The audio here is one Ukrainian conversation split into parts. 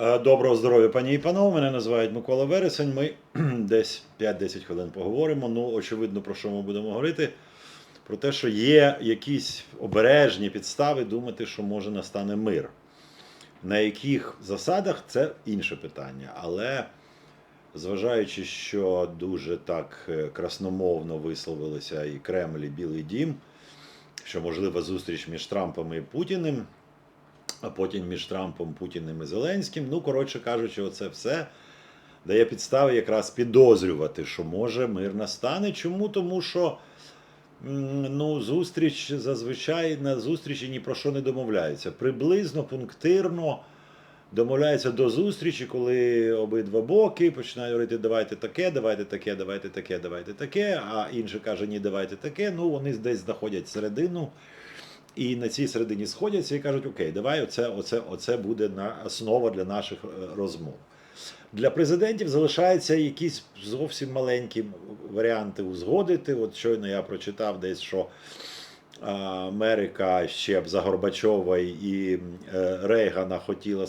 Е, Доброго здоров'я, пані і панове. Мене називають Микола Вересень. Ми десь 5-10 хвилин поговоримо. Ну, очевидно, про що ми будемо говорити. Про те, що є якісь обережні підстави думати, що може настане мир. На яких засадах це інше питання. Але зважаючи, що дуже так е, красномовно висловилися і Кремль, і Білий Дім, що можлива зустріч між Трампом і Путіним, а потім між Трампом, Путіним і Зеленським. Ну, коротше кажучи, оце все дає підстави якраз підозрювати, що може мир настане. Чому? Тому що ну, зустріч зазвичай на зустрічі ні про що не домовляються. Приблизно, пунктирно домовляються до зустрічі, коли обидва боки починають говорити, давайте таке, давайте таке, давайте таке, давайте таке, а інший каже, ні, давайте таке. Ну, вони десь знаходять середину. І на цій середині сходяться і кажуть, окей, давай, оце, оце, оце буде на основа для наших е, розмов. Для президентів залишаються якісь зовсім маленькі варіанти узгодити. От щойно я прочитав десь, що Америка ще б за Горбачова і е, Рейгана хотіла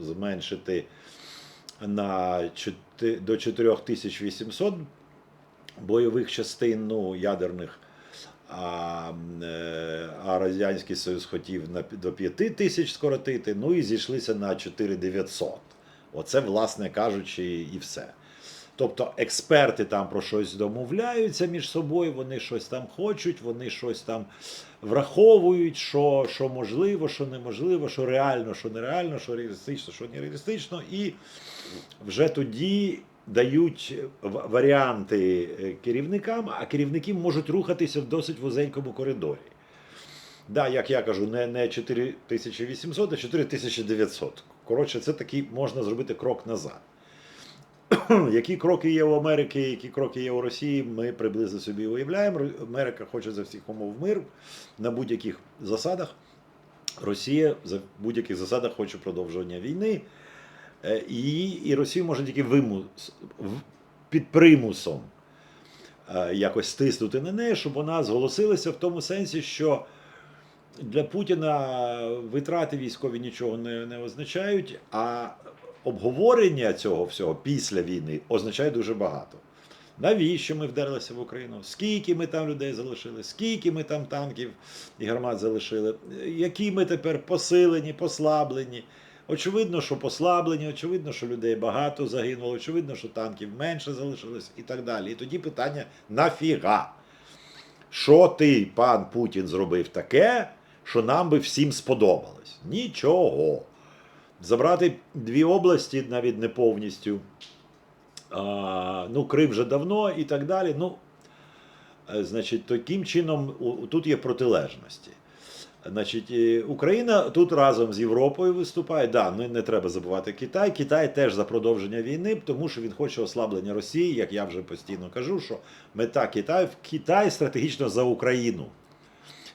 зменшити на чоти- до 4800 бойових частин ну, ядерних. А, е, а Радянський Союз хотів на до 5 тисяч скоротити, ну і зійшлися на 4900. Оце, власне кажучи, і все. Тобто експерти там про щось домовляються між собою, вони щось там хочуть, вони щось там враховують, що, що можливо, що неможливо, що реально, що нереально, що реалістично, що нереалістично, і вже тоді дають варіанти е, керівникам, а керівники можуть рухатися в досить вузенькому коридорі. Да, як я кажу, не, не 4800, а 4900. Коротше, це такий можна зробити крок назад. Які кроки є у Америки, які кроки є у Росії, ми приблизно собі уявляємо. Америка хоче за всіх умов мир на будь-яких засадах. Росія за будь-яких засадах хоче продовжування війни. Е, І, Росію може тільки вимус, під примусом е, якось стиснути на неї, щоб вона зголосилася в тому сенсі, що для Путіна витрати військові нічого не, не означають, а обговорення цього всього після війни означає дуже багато. Навіщо ми вдерлися в Україну? Скільки ми там людей залишили? Скільки ми там танків і гармат залишили? Які ми тепер посилені, послаблені? Очевидно, що послаблені, очевидно, що людей багато загинуло, очевидно, що танків менше залишилось і так далі. І тоді питання: нафіга? Що ти, пан Путін, зробив таке, що нам би всім сподобалось? Нічого. Забрати дві області, навіть не повністю. А, ну, Крим вже давно і так далі. Ну, е, значить, таким чином тут є протилежності. Значить, Україна тут разом з Європою виступає. Да, ну не треба забувати Китай. Китай теж за продовження війни, тому що він хоче ослаблення Росії, як я вже постійно кажу, що мета Китаю Китай стратегічно за Україну.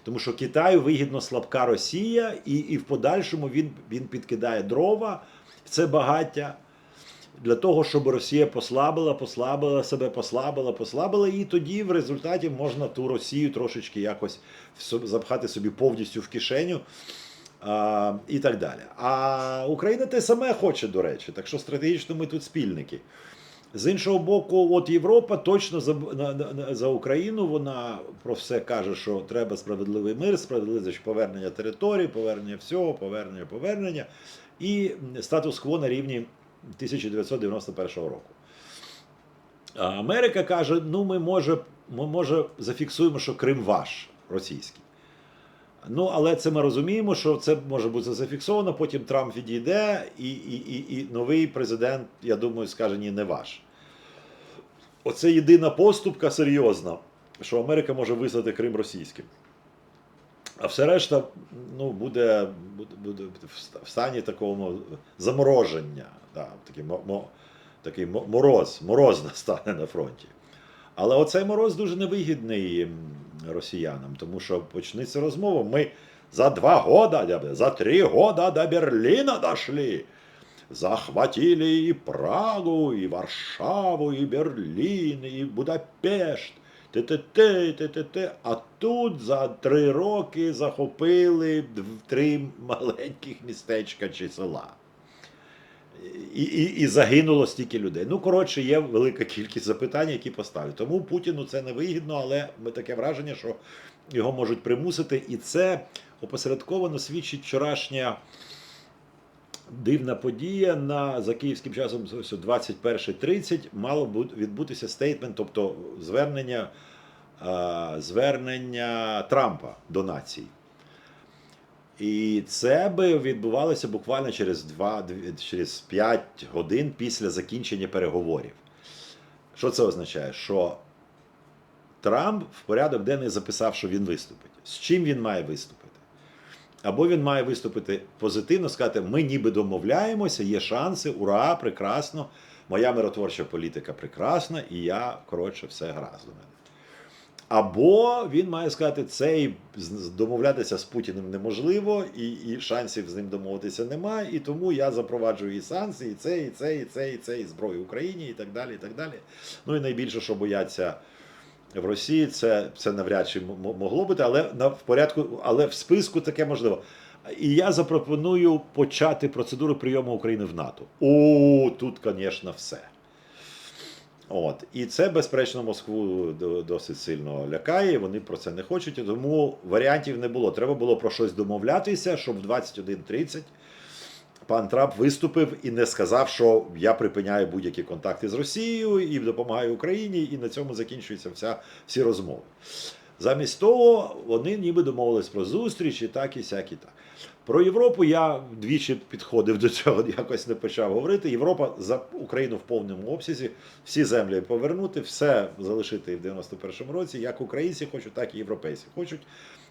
Тому що Китаю вигідно слабка Росія, і, і в подальшому він, він підкидає дрова це багаття для того, щоб Росія послабила, послабила себе, послабила, послабила, і тоді в результаті можна ту Росію трошечки якось запхати собі повністю в кишеню. А, і так далі. А Україна те саме хоче, до речі, так що стратегічно ми тут спільники. З іншого боку, от Європа точно за, за Україну вона про все каже, що треба справедливий мир, справедливе повернення території, повернення всього, повернення, повернення і статус-кво на рівні 1991 року. А Америка каже: ну, ми може, ми може зафіксуємо, що Крим ваш російський. Ну, але це ми розуміємо, що це може бути зафіксовано, потім Трамп відійде, і, і, і, і новий президент, я думаю, скаже, ні, не ваш. Оце єдина поступка серйозна, що Америка може визнати Крим російським. А все решта ну, буде, буде, в стані такого замороження. Да, такий, такий мороз, мороз настане на фронті. Але оцей мороз дуже невигідний росіянам, тому що почнеться розмова. Ми за два года, за три года до Берліна дошли. Захватили і Прагу, і Варшаву, і Берлін, і Будапешт. Те-те-те. А тут за три роки захопили три маленьких містечка чи села. і, і, і загинуло стільки людей. Ну, коротше, є велика кількість запитань, які поставлять. Тому Путіну це не вигідно, але ми таке враження, що його можуть примусити. І це опосередковано свідчить вчорашня дивна подія на за київським часом 21.30 мало бу- відбутися стейтмент, тобто звернення, звернення Трампа до нації. І це би відбувалося буквально через 2, через 5 годин після закінчення переговорів. Що це означає? Що Трамп в порядок денний записав, що він виступить. З чим він має виступити? Або він має виступити позитивно, сказати, ми ніби домовляємося, є шанси, ура, прекрасно, моя миротворча політика прекрасна, і я, коротше, все гаразд у мене. Або він має сказати, цей домовлятися з Путіним неможливо, і, і шансів з ним домовитися немає, і тому я запроваджую і санкції, і це, і це, і це, і це, і зброю Україні, і так далі. і так далі. Ну і найбільше, що бояться в Росії, це, це навряд чи могло бути, але на в порядку, але в списку таке можливо. І я запропоную почати процедуру прийому України в НАТО. О, тут, звісно, все. От. І це, безперечно, Москву досить сильно лякає, вони про це не хочуть, тому варіантів не було. Треба було про щось домовлятися, щоб в 21.30 пан Трамп виступив і не сказав, що я припиняю будь-які контакти з Росією і допомагаю Україні, і на цьому закінчуються вся, всі розмови. Замість того, вони ніби домовились про зустріч і так, і сяк, і так. Про Європу я двічі підходив до цього, якось не почав говорити. Європа за Україну в повному обсязі, всі землі повернути, все залишити в 91-му році. Як українці хочуть, так і європейці хочуть.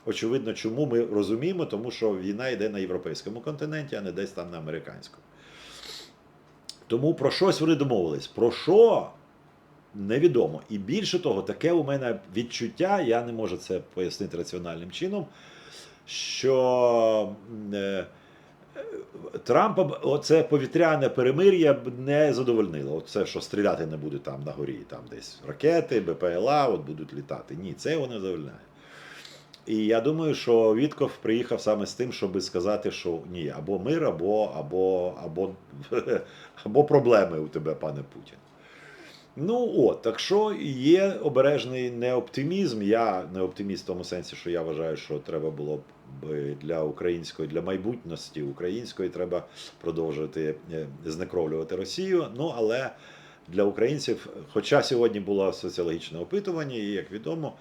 Очевидно, чому ми розуміємо, тому що війна йде на європейському континенті, а не десь там на американському. Тому про щось вони домовились. Про що? Невідомо. І більше того, таке у мене відчуття, я не можу це пояснити раціональним чином, що е, Трампа б оце повітряне перемир'я б не задовольнило. Оце, що стріляти не буде там на горі, там десь ракети, БПЛА от будуть літати. Ні, це його не задовольняє. І я думаю, що Вітков приїхав саме з тим, щоб сказати, що ні, або мир, або, або, або, або проблеми у тебе, пане Путін. Ну от, так що є обережний неоптимізм. Я не оптиміст в тому сенсі, що я вважаю, що треба було б для української, для майбутності української треба продовжувати е, знекровлювати Росію. Ну але для українців, хоча сьогодні було соціологічне опитування, і як відомо,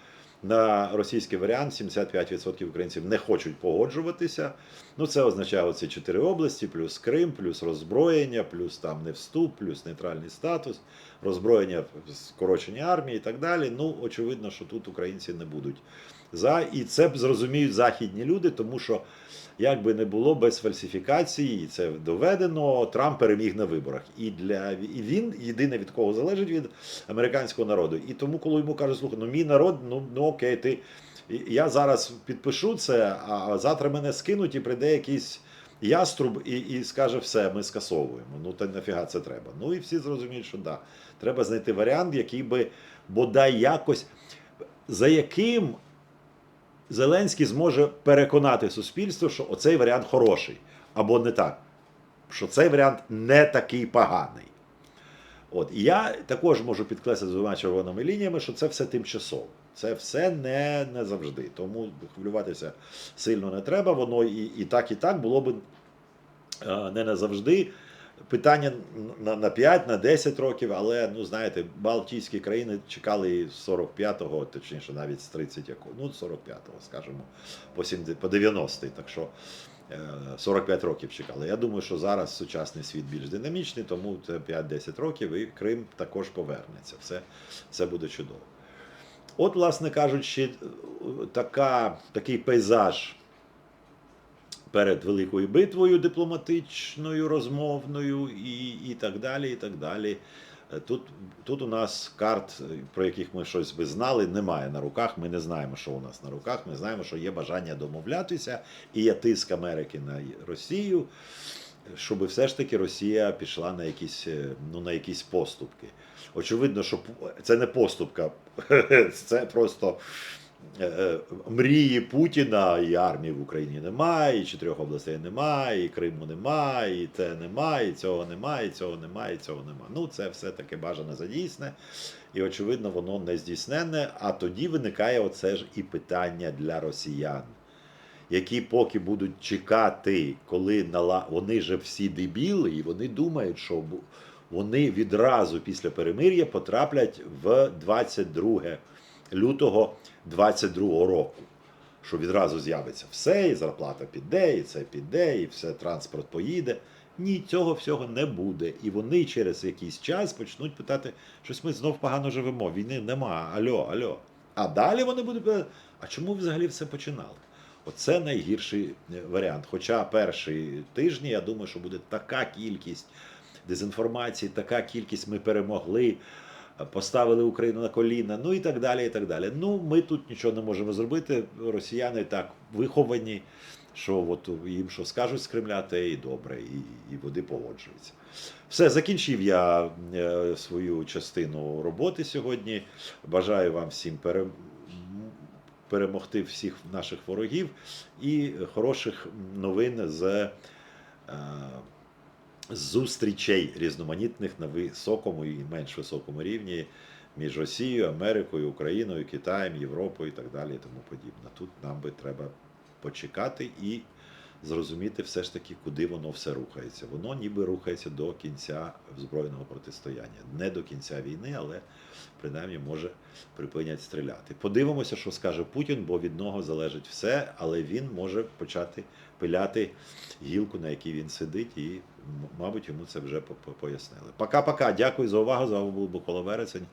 на російський варіант 75% українців не хочуть погоджуватися. Ну, це означає оці чотири області, плюс Крим, плюс роззброєння, плюс там не вступ, плюс нейтральний статус, роззброєння скорочення армії і так далі. Ну, очевидно, що тут українці не будуть за. І це зрозуміють західні люди, тому що як би не було без фальсифікації, і це доведено, Трамп переміг на виборах. І для і він єдине від кого залежить від американського народу. І тому, коли йому кажуть, слухай, ну мій народ, ну, ну окей, ти я зараз підпишу це, а завтра мене скинуть і прийде якийсь яструб і і скаже, все, ми скасовуємо. Ну та нафіга це треба. Ну і всі зрозуміють, що да. Треба знайти варіант, який би бодай якось, за яким Зеленський зможе переконати суспільство, що оцей варіант хороший, або не так, що цей варіант не такий поганий. От, І я також можу підкреслити з двома червоними лініями, що це все тимчасово. Це все не не завжди. Тому хвилюватися сильно не треба. Воно і і так, і так було б е, не назавжди. Питання на на 5, на 10 років, але ну знаєте, Балтійські країни чекали з 45-го, точніше, навіть з 30 якого, ну 45-го, скажімо, по 70, по 90-й. Так що 45 років чекали. Я думаю, що зараз сучасний світ більш динамічний, тому це 5-10 років, і Крим також повернеться. Все, все буде чудово. От, власне кажучи, така, такий пейзаж перед великою битвою дипломатичною, розмовною і, і так далі. і так далі. Тут тут у нас карт, про яких ми щось би знали, немає на руках. Ми не знаємо, що у нас на руках. Ми знаємо, що є бажання домовлятися, і є тиск Америки на Росію, щоб все ж таки Росія пішла на якісь ну, на якісь поступки. Очевидно, що це не поступка, це просто е, е, мрії Путіна і армії в Україні немає, і чотирьох областей немає, і Криму немає, і те немає, і цього немає, і цього немає, і цього немає. Ну, це все таки бажане задійсне, і очевидно, воно не здійсненне. А тоді виникає оце ж і питання для росіян. Які поки будуть чекати, коли нала... вони же всі дебіли, і вони думають, що вони відразу після перемир'я потраплять в 22 лютого 22 року. Що відразу з'явиться все, і зарплата піде, і це піде, і все, транспорт поїде. Ні, цього всього не буде. І вони через якийсь час почнуть питати, щось ми знов погано живемо, війни нема, альо, альо. А далі вони будуть питати, а чому взагалі все починали? Оце найгірший е, варіант. Хоча перші тижні, я думаю, що буде така кількість дезінформації, така кількість ми перемогли, поставили Україну на коліна, ну і так далі. і так далі. Ну, ми тут нічого не можемо зробити. Росіяни так виховані, що от їм що скажуть з Кремля, те і добре, і, і вони погоджуються. Все, закінчив я е, свою частину роботи сьогодні. Бажаю вам всім пере- перемогти всіх наших ворогів і хороших новин з е, зустрічей різноманітних на високому і менш високому рівні між Росією, Америкою, Україною, Китаєм, Європою і так далі, і тому подібне. Тут нам би треба почекати і зрозуміти все ж таки, куди воно все рухається. Воно ніби рухається до кінця збройного протистояння. Не до кінця війни, але принаймні може припинять стріляти. Подивимося, що скаже Путін, бо від нього залежить все, але він може почати пиляти гілку, на якій він сидить, і, мабуть, йому це вже по- по- пояснили. Пока-пока. Дякую за увагу. З вами був Микола Вересень.